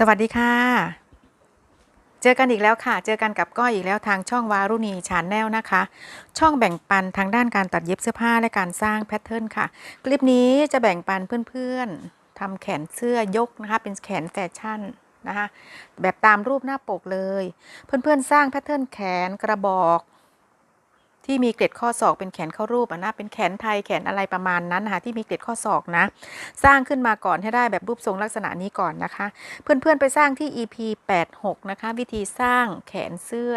สวัสดีค่ะ เจอกันอีกแล้วค่ะ เจอกันกับก้อยอีกแล้วทางช่องวารุณีชานแนลนะคะ ช่องแบ่งปันทางด้านการตัดเย็บเสื้อผ้าและการสร้างแพทเทิร์นค่ะ คลิปนี้จะแบ่งปันเพื่อนๆทำแขนเสื้อยกนะคะ เป็นแขนแฟชั่นนะคะ แบบตามรูปหน้าปกเลย เพื่อนๆสร้างแพทเทิร์นแขนกระบอก ที่มีเกล็ดข้อศอกเป็นแขนเข้ารูปอะนะเป็นแขนไทยแขนอะไรประมาณนั้นนะคะที่มีเกล็ดข้อศอกนะ สร้างขึ้นมาก่อนให้ได้แบบรูปทรงลักษณะนี้ก่อนนะคะ เพื่อนๆไปสร้างที่ EP 86 นะคะ วิธีสร้างแขนเสื้อ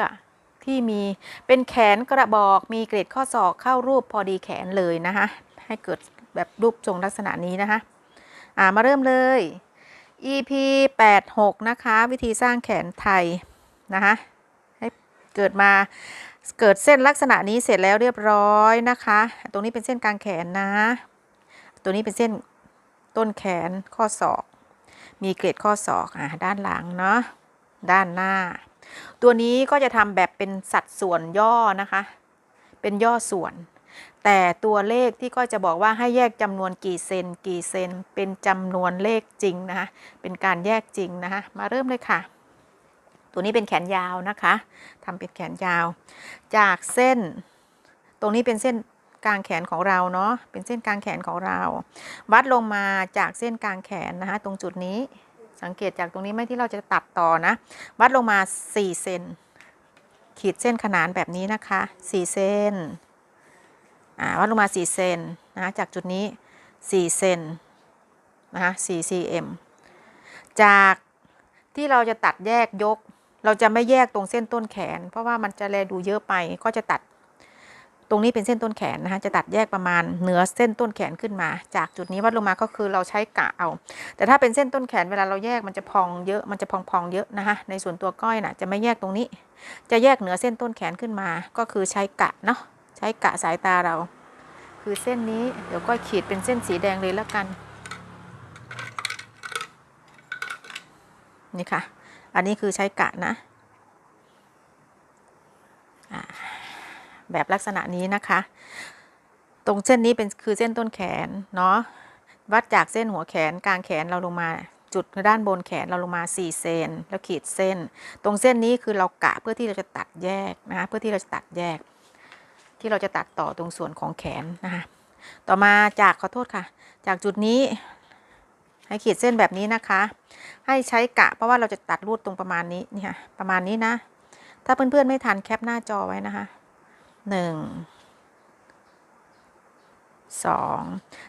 ที่มีเป็นแขนกระบอกมีเกล็ดข้อศอกเข้ารูปพอดีแขนเลยนะคะให้เกิดแบบรูปทรงลักษณะนี้นะคะอ่ามาเริ่มเลย EP 86 นะคะ วิธีสร้างแขนไทยนะคะให้เกิดมา เกิดเส้นลักษณะนี้เสร็จแล้วเรียบร้อยนะคะ ตรงนี้เป็นเส้นกลางแขนนะ ตัวนี้เป็นเส้นต้นแขนข้อศอก มีเกล็ดข้อศอกอะด้านหลังเนาะ ด้านหน้า ตัวนี้ก็จะทำแบบเป็นสัดส่วนย่อนะคะ เป็นย่อส่วน แต่ตัวเลขที่ก็จะบอกว่าให้แยกจำนวนกี่เซนกี่เซน เป็นจำนวนเลขจริงนะคะ เป็นการแยกจริงนะคะ มาเริ่มเลยค่ะ ตัวนี้เป็นแขนยาวนะคะทำเป็นแขนยาว จากเส้น ตรงนี้เป็นเส้นกลางแขนของเราเนาะ เป็นเส้นกลางแขนของเรา วัดลงมาจากเส้นกลางแขนนะคะ ตรงจุดนี้ สังเกตจากตรงนี้ไม่ที่เราจะตัดต่อนะ วัดลงมา4เซน ขีดเส้นขนานแบบนี้นะคะ4เซนอ่า วัดลงมา4เซนนะจากจุดนี้4เซนนะคะ4 cm จากที่เราจะตัดแยกยก เราจะไม่แยกตรงเส้นต้นแขน เพราะว่ามันจะแลดูเยอะไปก็จะตัด ตรงนี้เป็นเส้นต้นแขนนะคะจะตัดแยกประมาณเหนือเส้นต้นแขนขึ้นมา จากจุดนี้วัดลงมาก็คือเราใช้กะเอา แต่ถ้าเป็นเส้นต้นแขนเวลาเราแยกมันจะพองเยอะมันจะพองๆเยอะนะคะในส่วนตัวก้อยนะ่ะจะไม่แยกตรงนี้ จะแยกเหนือเส้นต้นแขนขึ้นมา ก็คือใช้กะเนาะใช้กะสายตาเรา คือเส้นนี้เดี๋ยวก้อยขีดเป็นเส้นสีแดงเลยแล้วกันนี่ค่ะ อันนี้คือใช้กะนะ แบบลักษณะนี้นะคะ ตรงเส้นนี้เป็นคือเส้นต้นแขนเนาะ วัดจากเส้นหัวแขนกลางแขนเราลงมาจุดด้านบนแขนเราลงมา4เซนแล้วขีดเส้น ตรงเส้นนี้คือเรากะเพื่อที่เราจะตัดแยกนะคะเพื่อที่เราจะตัดแยก ที่เราจะตัดต่อตรงส่วนของแขนนะคะต่อมาจากขอโทษค่ะ จากจุดนี้ ให้ขีดเส้นแบบนี้นะคะ ให้ใช้กะเพราะว่าเราจะตัดรูดตรงประมาณนี้นี่ค่ะประมาณนี้นะ ถ้าเพื่อนๆไม่ทันแคปหน้าจอไว้นะคะหนึ่งสอง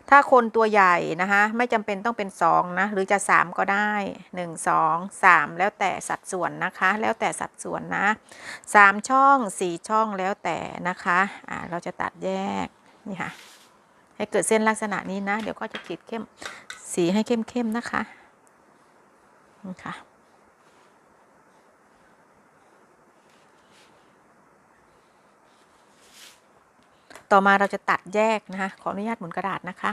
ถ้าคนตัวใหญ่นะคะไม่จำเป็นต้องเป็นสองนะหรือจะสามก็ได้หนึ่งสองสามแล้วแต่สัดส่วนนะคะ แล้วแต่สัดส่วนนะสามช่องสี่ช่องแล้วแต่นะคะอ่าเราจะตัดแยกนี่ค่ะให้เกิดเส้นลักษณะนี้นะ เดี๋ยวก็จะขีดเข้ม สีให้เข้มๆนะคะนี่ค่ะต่อมาเราจะตัดแยกนะคะ ขออนุญาตหมุนกระดาษนะคะ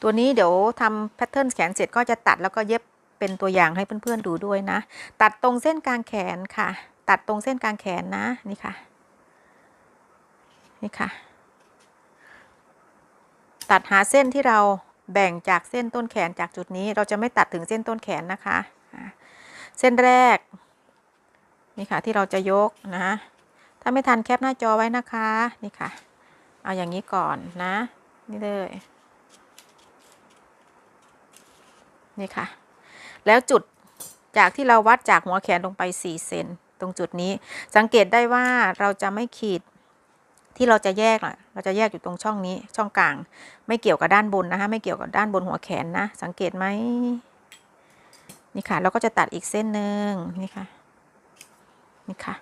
ตัวนี้เดี๋ยวทำแพทเทิร์นแขนเสร็จก็จะตัดแล้วก็เย็บเป็นตัวอย่างให้เพื่อนๆดูด้วยนะ ตัดตรงเส้นกลางแขนค่ะ ตัดตรงเส้นกลางแขนนะนี่ค่ะ นี่ค่ะ ตัดหาเส้นที่เรา แบ่งจากเส้นต้นแขนจากจุดนี้เราจะไม่ตัดถึงเส้นต้นแขนนะคะ เส้นแรก นี่ค่ะที่เราจะยกนะ ถ้าไม่ทันแคปหน้าจอไว้นะคะ นี่ค่ะ เอาอย่างนี้ก่อนนะ นี่เลย นี่ค่ะ แล้วจุดจากที่เราวัดจากหัวแขนลงไป 4 เซนตรงจุดนี้ สังเกตได้ว่าเราจะไม่ขีด ที่เราจะแยกล่ะ เราจะแยกอยู่ตรงช่องนี้ ช่องกลาง ไม่เกี่ยวกับด้านบนนะคะ ไม่เกี่ยวกับด้านบนหัวแขนนะ สังเกตไหมนี่ค่ะ เราก็จะตัดอีกเส้นหนึ่งนี่ค่ะ นี่ค่ะ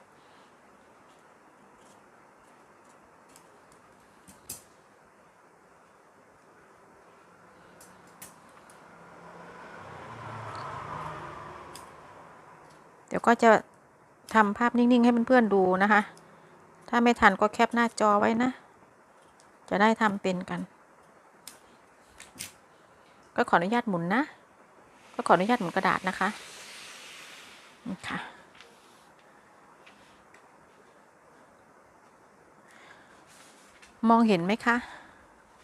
เดี๋ยวก็จะทำภาพนิ่ง ๆ ให้เพื่อน ๆ ดูนะคะ ถ้าไม่ทันก็แคปหน้าจอไว้นะ จะได้ทำเป็นกัน ก็ขออนุญาตหมุนนะ ก็ขออนุญาตหมุนกระดาษนะคะนะค่ะมองเห็นไหมคะ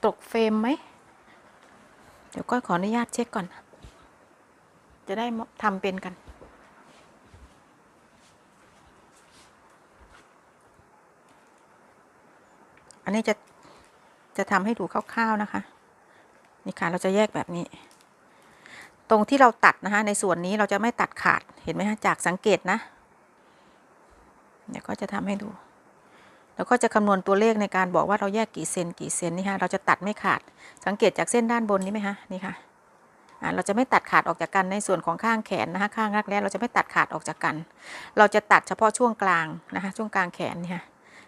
ตกเฟรมไหม เดี๋ยวก็ขออนุญาตเช็คก่อน จะได้ทำเป็นกัน อันนี้จะจะทำให้ดูคร่าวๆนะคะ นี่ค่ะเราจะแยกแบบนี้ ตรงที่เราตัดนะคะ ในส่วนนี้เราจะไม่ตัดขาดเห็นไหมคะจากสังเกตนะเดี๋ยวก็จะทำให้ดู แล้วก็จะคำนวณตัวเลขในการบอกว่าเราแยกกี่เซนกี่เซนนี่ค่ะเราจะตัดไม่ขาดสังเกตจากเส้นด้านบนนี้ไหมคะนี่ค่ะเราจะไม่ตัดขาดออกจากกันในส่วนของข้างแขนนะคะข้างรักแร้เราจะไม่ตัดขาดออกจากกัน เราจะตัดเฉพาะช่วงกลางนะคะช่วงกลางแขนนี่ค่ะ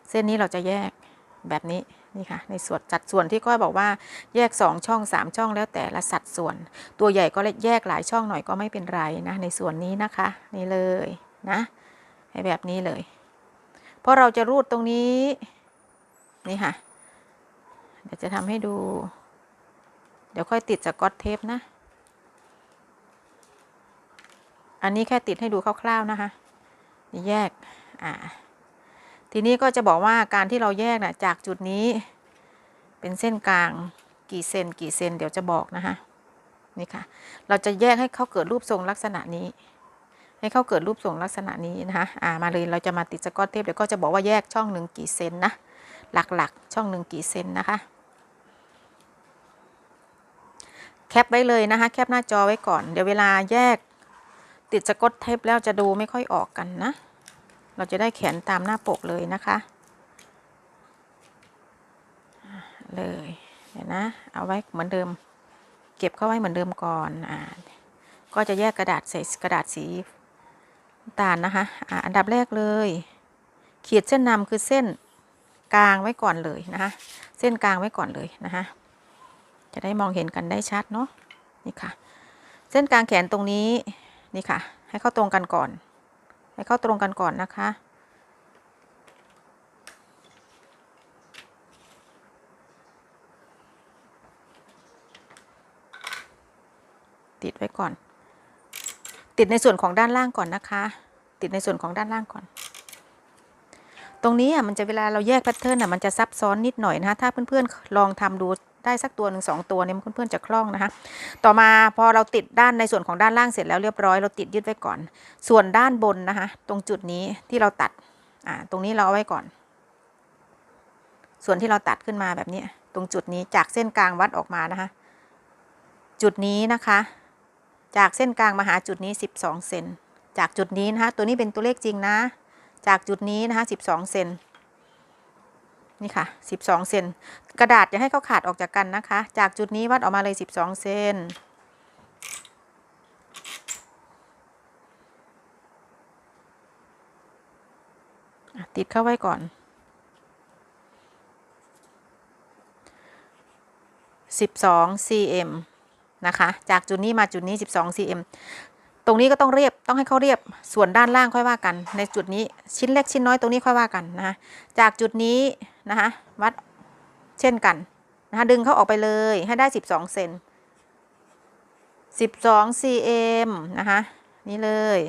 เส้นนี้เราจะแยก แบบนี้นี่ค่ะในส่วนจัดส่วนที่ก้อยบอกว่าแยก 2 ช่อง 3 ช่องแล้วแต่ละสัดส่วน ตัวใหญ่ก็แยกหลายช่องหน่อยก็ไม่เป็นไรนะ ในส่วนนี้นะคะ นี่เลยนะให้แบบนี้เลย เพราะเราจะรูดตรงนี้นี่ค่ะเดี๋ยวจะทำให้ดู เดี๋ยวค่อยติดสกอตเทปนะ อันนี้แค่ติดให้ดูคร่าวๆนะคะนี่แยกอ่า ทีนี้ก็จะบอกว่าการที่เราแยกนะจากจุดนี้ เป็นเส้นกลางกี่เซนกี่เซนเดี๋ยวจะบอกนะคะนี่ค่ะ เราจะแยกให้เขาเกิดรูปทรงลักษณะนี้ ให้เขาเกิดรูปทรงลักษณะนี้นะคะอ่ามาเลยเราจะมาติดสกอตเทปเดี๋ยวก็จะบอกว่าแยกช่องหนึ่งกี่เซนนะหลักๆ ช่องหนึ่งกี่เซนนะคะ แคปไว้เลยนะคะ แคปหน้าจอไว้ก่อน เดี๋ยวเวลาแยกติดสกอตเทปแล้วจะดูไม่ค่อยออกกันนะ เราจะได้แขนตามหน้าปกเลยนะคะ เลยเดี๋ยวนะ เอาไว้เหมือนเดิม เก็บเข้าไว้เหมือนเดิมก่อนอ่าก็จะแยกกระดาษใส่กระดาษสีตาลนะคะอ่าอันดับแรกเลย ขีดเส้นนำคือเส้นกลางไว้ก่อนเลยนะคะเส้นกลางไว้ก่อนเลยนะคะจะได้มองเห็นกันได้ชัดเนาะนี่ค่ะ เส้นกลางแขนตรงนี้นี่ค่ะ ให้เข้าตรงกันก่อน ให้เข้าตรงกันก่อนนะคะ ติดไว้ก่อน ติดในส่วนของด้านล่างก่อนนะคะ ติดในส่วนของด้านล่างก่อน ตรงนี้อะมันจะเวลาเราแยกแพทเทิร์นอะมันจะซับซ้อนนิดหน่อยนะคะถ้าเพื่อนๆลองทำดู ได้สักตัวหนึ่งสองตัวเนี่ยเพื่อนๆจะคล่องนะคะ ต่อมาพอเราติดด้านในส่วนของด้านล่างเสร็จแล้วเรียบร้อยเราติดยึดไว้ก่อน ส่วนด้านบนนะคะ ตรงจุดนี้ที่เราตัดอ่าตรงนี้เราเอาไว้ก่อน ส่วนที่เราตัดขึ้นมาแบบนี้ตรงจุดนี้จากเส้นกลางวัดออกมานะคะ จุดนี้นะคะ จากเส้นกลางมาหาจุดนี้ 12เซนจากจุดนี้นะคะตัวนี้เป็นตัวเลขจริงนะ จากจุดนี้นะคะ12เซน นี่ค่ะ 12 เซนกระดาษอย่าให้เขาขาดออกจากกันนะคะ จากจุดนี้วัดออกมาเลย 12 เซนติดเข้าไว้ก่อน 12 cm นะคะ จากจุดนี้มาจุดนี้ 12 cm ตรงนี้ก็ต้องเรียบต้องให้เขาเรียบส่วนด้านล่างค่อยว่ากัน ในจุดนี้ชิ้นเล็กชิ้นน้อยตรงนี้ค่อยว่ากันนะคะจากจุดนี้นะคะวัดเช่นกันนะคะดึงเขาออกไปเลยให้ได้ 12เซน12 cm นะคะนี่เลย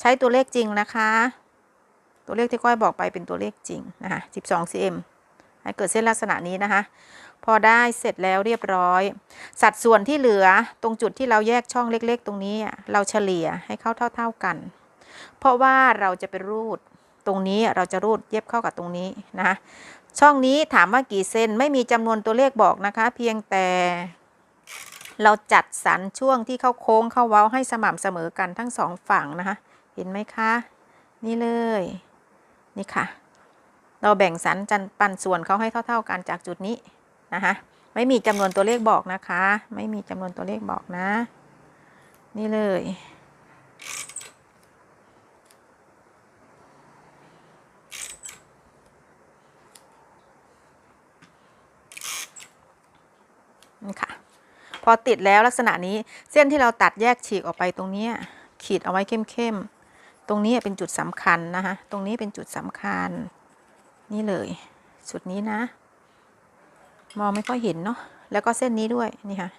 ใช้ตัวเลขจริงนะคะ ตัวเลขที่ก้อยบอกไปเป็นตัวเลขจริงนะคะ12 cm ให้เกิดเส้นลักษณะนี้นะคะ พอได้เสร็จแล้วเรียบร้อย สัดส่วนที่เหลือตรงจุดที่เราแยกช่องเล็ก ๆ ตรงนี้เราเฉลี่ยให้เข้าเท่า ๆกัน เพราะว่าเราจะไปรูดตรงนี้เราจะรูดเย็บเข้ากับตรงนี้นะคะช่องนี้ถามว่ากี่เซนไม่มีจำนวนตัวเลขบอกนะคะ เพียงแต่เราจัดสรรช่วงที่เข้าโค้งเข้าเว้าให้สม่ำเสมอกันทั้งสองฝั่งนะคะ เห็นไหมคะ นี่เลยนี่ค่ะ เราแบ่งสรรจันปันส่วนเขาให้เท่า ๆกันจากจุดนี้ นะคะไม่มีจำนวนตัวเลขบอกนะคะ ไม่มีจำนวนตัวเลขบอกนะ นี่เลยนี่ค่ะพอติดแล้วลักษณะนี้เส้นที่เราตัดแยกฉีกออกไปตรงนี้ขีดเอาไว้เข้มๆ ตรงนี้เป็นจุดสำคัญนะคะ ตรงนี้เป็นจุดสำคัญ นี่เลย จุดนี้นะ มองไม่ค่อยเห็นเนาะแล้วก็เส้นนี้ด้วยนี่ค่ะ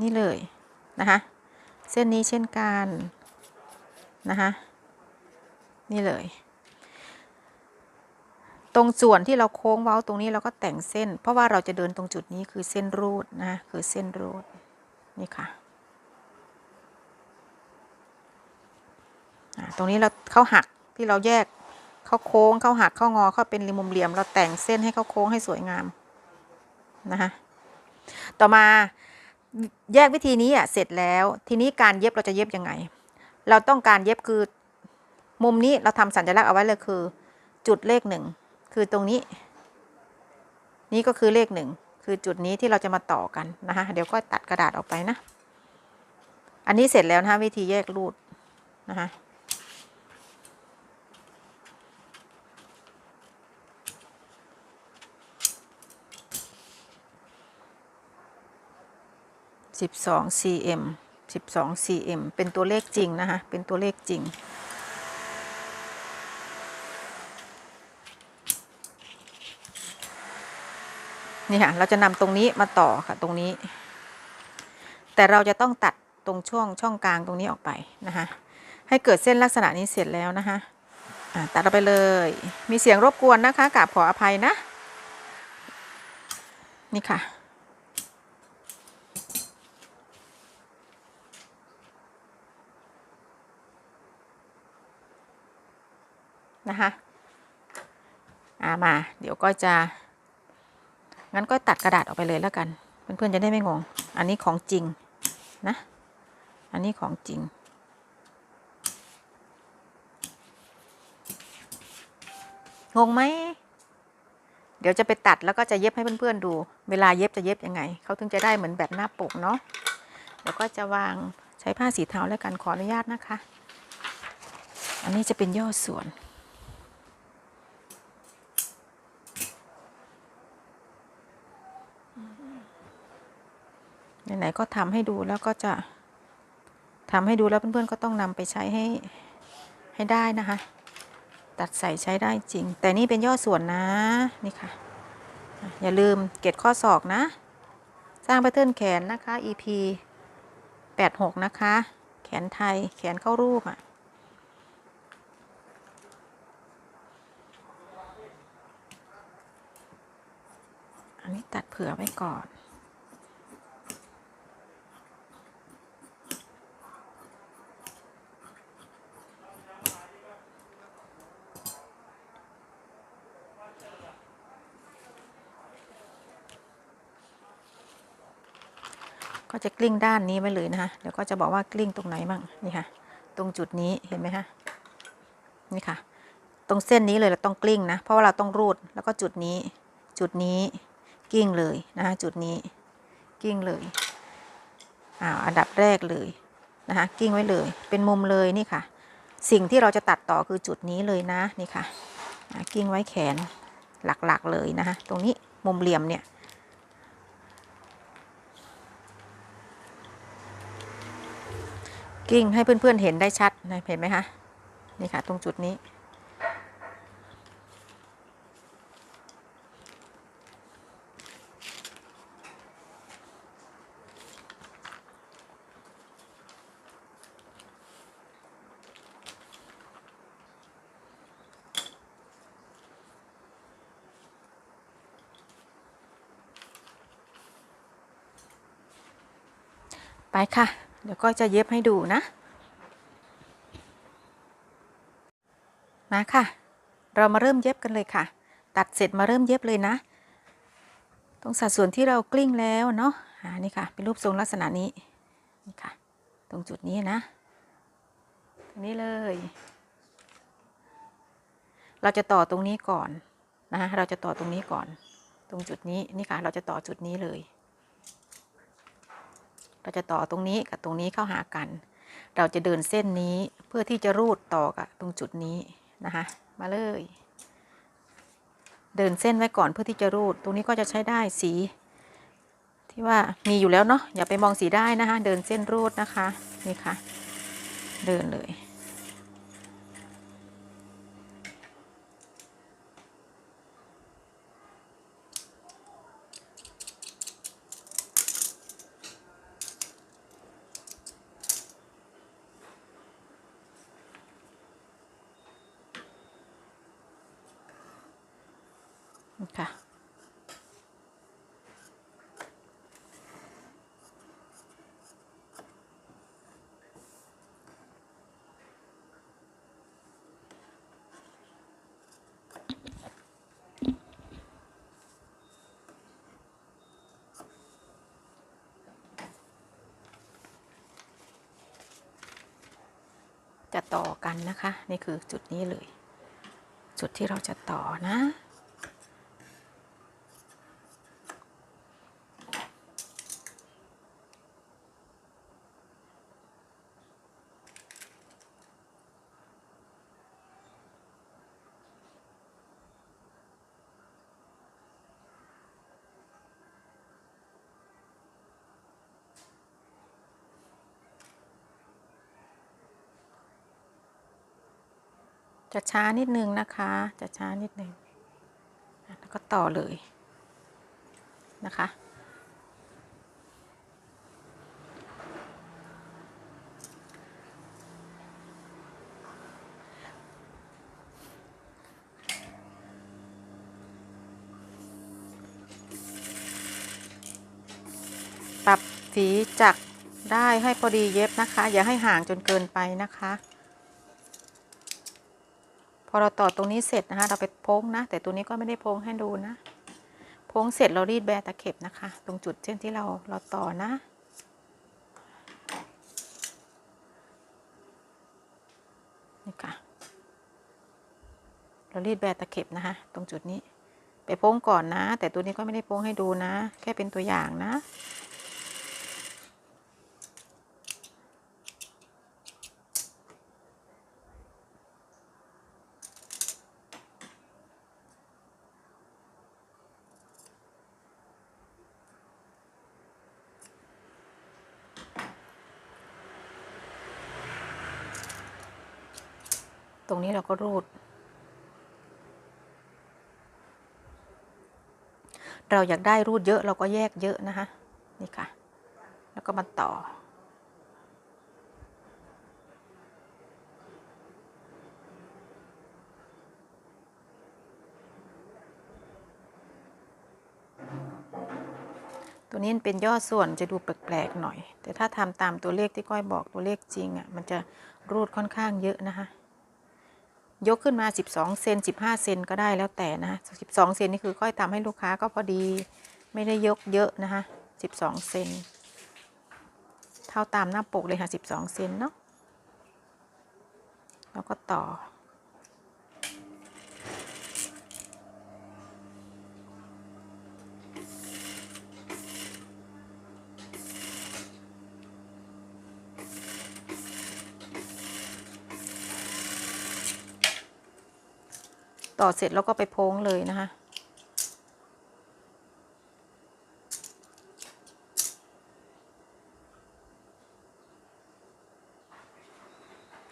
นี่เลยนะคะเส้นนี้เช่นกันนะคะนี่เลย ตรงส่วนที่เราโค้งเว้าตรงนี้เราก็แต่งเส้น เพราะว่าเราจะเดินตรงจุดนี้คือเส้นรูดนะคือเส้นรูดนี่ค่ะตรงนี้เราเข้าหักที่เราแยก เขาโค้งเขาหักเขางอเขาเป็นริมมุมเหลี่ยม เราแต่งเส้นให้เขาโค้งให้สวยงามนะคะต่อมาแยกวิธีนี้อะเสร็จแล้ว ทีนี้การเย็บเราจะเย็บยังไง เราต้องการเย็บคือมุมนี้เราทำสัญลักษณ์เอาไว้เลยคือ จุดเลขหนึ่งคือตรงนี้ นี่ก็คือเลขหนึ่งคือจุดนี้ที่เราจะมาต่อกันนะคะเดี๋ยวก็ตัดกระดาษออกไปนะ อันนี้เสร็จแล้วนะคะวิธีแยกรูดนะคะ สิบสอง cm สิบสอง cm เป็นตัวเลขจริงนะคะ เป็นตัวเลขจริง นี่ค่ะ เราจะนำตรงนี้มาต่อค่ะ ตรงนี้ แต่เราจะต้องตัดตรงช่วงช่องกลางตรงนี้ออกไปนะคะ ให้เกิดเส้นลักษณะนี้เสร็จแล้วนะคะตัดเราไปเลย มีเสียงรบกวนนะคะกราบขออภัยนะ นี่ค่ะ นะคะอ่ามา เดี๋ยวก็จะงั้นก็ตัดกระดาษออกไปเลยแล้วกัน เพื่อนๆจะได้ไม่งง อันนี้ของจริงนะ อันนี้ของจริง งงไหม เดี๋ยวจะไปตัดแล้วก็จะเย็บให้เพื่อนๆดู เวลาเย็บจะเย็บยังไง เขาถึงจะได้เหมือนแบบหน้าปกเนาะเดี๋ยวก็จะวางใช้ผ้าสีเทาแล้วกันขออนุญาตนะคะ อันนี้จะเป็นย่อส่วน ไหนๆก็ทำให้ดูแล้วก็จะทำให้ดูแล้วเพื่อนๆก็ต้องนำไปใช้ให้ให้ได้นะคะ ตัดใส่ใช้ได้จริง แต่นี่เป็นย่อส่วนนะนี่ค่ะ อย่าลืมเกตข้อศอกนะ สร้างแพทเทิร์นแขนนะคะ EP 86 นะคะ แขนไทยแขนเข้ารูปอะอันนี้ตัดเผื่อไว้ก่อน ก็จะกลิ้งด้านนี้ไว้เลยนะคะเดี๋ยวก็จะบอกว่ากลิ้งตรงไหนบ้างนี่ค่ะ ตรงจุดนี้เห็นไหมคะนี่ค่ะ ตรงเส้นนี้เลยเราต้องกลิ้งนะ เพราะว่าเราต้องรูดแล้วก็จุดนี้ จุดนี้กิ้งเลยนะคะจุดนี้กิ้งเลยอ่าอันดับแรกเลยนะคะกิ้งไว้เลย เป็นมุมเลยนี่ค่ะ สิ่งที่เราจะตัดต่อคือจุดนี้เลยนะนี่ค่ะอ่ากิ้งไว้แขนหลักๆเลยนะคะตรงนี้มุมเหลี่ยมเนี่ย กิ้งให้เพื่อนๆเห็นได้ชัดนะเห็นไหมคะนี่ค่ะ ตรงจุดนี้ ไปค่ะ ดี๋ยวก็จะเย็บให้ดูนะมาค่ะ เรามาเริ่มเย็บกันเลยค่ะ ตัดเสร็จมาเริ่มเย็บเลยนะ ตรงสัดส่วนที่เรากลิ้งแล้วเนาะอ่านี่ค่ะ เป็นรูปทรงลักษณะนี้นี่ค่ะ ตรงจุดนี้นะตรงนี้เลย เราจะต่อตรงนี้ก่อนนะคะเราจะต่อตรงนี้ก่อน ตรงจุดนี้นี่ค่ะ เราจะต่อจุดนี้เลย เราจะต่อตรงนี้กับตรงนี้เข้าหากัน เราจะเดินเส้นนี้เพื่อที่จะรูดต่อกับตรงจุดนี้นะคะมาเลย เดินเส้นไว้ก่อนเพื่อที่จะรูด ตรงนี้ก็จะใช้ได้สี ที่ว่ามีอยู่แล้วเนาะอย่าไปมองสีได้นะคะ เดินเส้นรูดนะคะนี่ค่ะ เดินเลย ค่ะ น จะต่อกันนะคะ นี่คือจุดนี้เลย จุดที่เราจะต่อนะ จะช้านิดนึงนะคะ จะช้านิดนึงอะแล้วก็ต่อเลยนะคะ ปรับสีจักรได้ให้พอดีเย็บนะคะ อย่าให้ห่างจนเกินไปนะคะ พอเราต่อตรงนี้เสร็จนะคะ เราไปโพ้งนะ แต่ตัวนี้ก็ไม่ได้โพ้งให้ดูนะ โพ้งเสร็จเรารีดแบตะเข็บนะคะ ตรงจุดเช่นที่เราเราต่อนะนี่ค่ะเรารีดแบตะเข็บนะคะ ตรงจุดนี้ ไปโพ้งก่อนนะ แต่ตัวนี้ก็ไม่ได้โพ้งให้ดูนะ แค่เป็นตัวอย่างนะ ตรงนี้เราก็รูด เราอยากได้รูดเยอะเราก็แยกเยอะนะคะ นี่ค่ะ แล้วก็มาต่อ ตัวนี้เป็นยอดส่วนจะดูแปลกๆหน่อย แต่ถ้าทำตามตัวเลขที่ก้อยบอกตัวเลขจริงอะ่ะ มันจะรูดค่อนข้างเยอะนะคะ ยกขึ้นมา 12 เซน 15 เซนก็ได้แล้วแต่นะ12 เซนนี่คือค่อยทำให้ลูกค้าก็พอดีไม่ได้ยกเยอะนะคะ 12 เซน เท่าตามหน้าปกเลยค่ะ 12 เซนเนาะ แล้วก็ต่อ ต่อเสร็จแล้วก็ไปโพ้งเลยนะคะ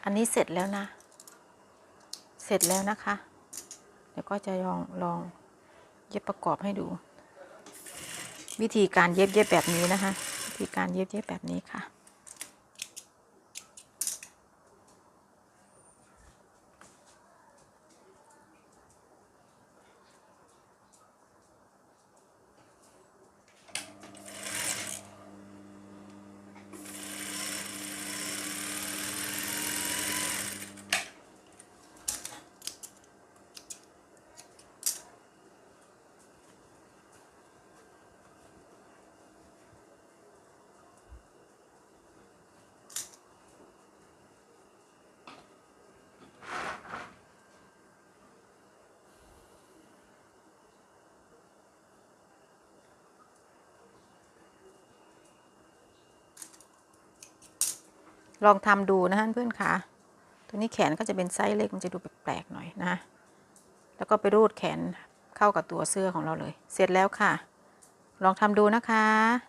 อันนี้เสร็จแล้วนะ เสร็จแล้วนะคะ เดี๋ยวก็จะลองลองเย็บประกอบให้ดู วิธีการเย็บเย็บแบบนี้นะคะ วิธีการเย็บเย็บแบบนี้ค่ะ ลองทำดูนะฮะเพื่อนคะตัวนี้แขนก็จะเป็นไซส์เล็กมันจะดูแปลกๆหน่อยนะ แล้วก็ไปรูดแขนเข้ากับตัวเสื้อของเราเลย เสร็จแล้วค่ะ ลองทำดูนะคะ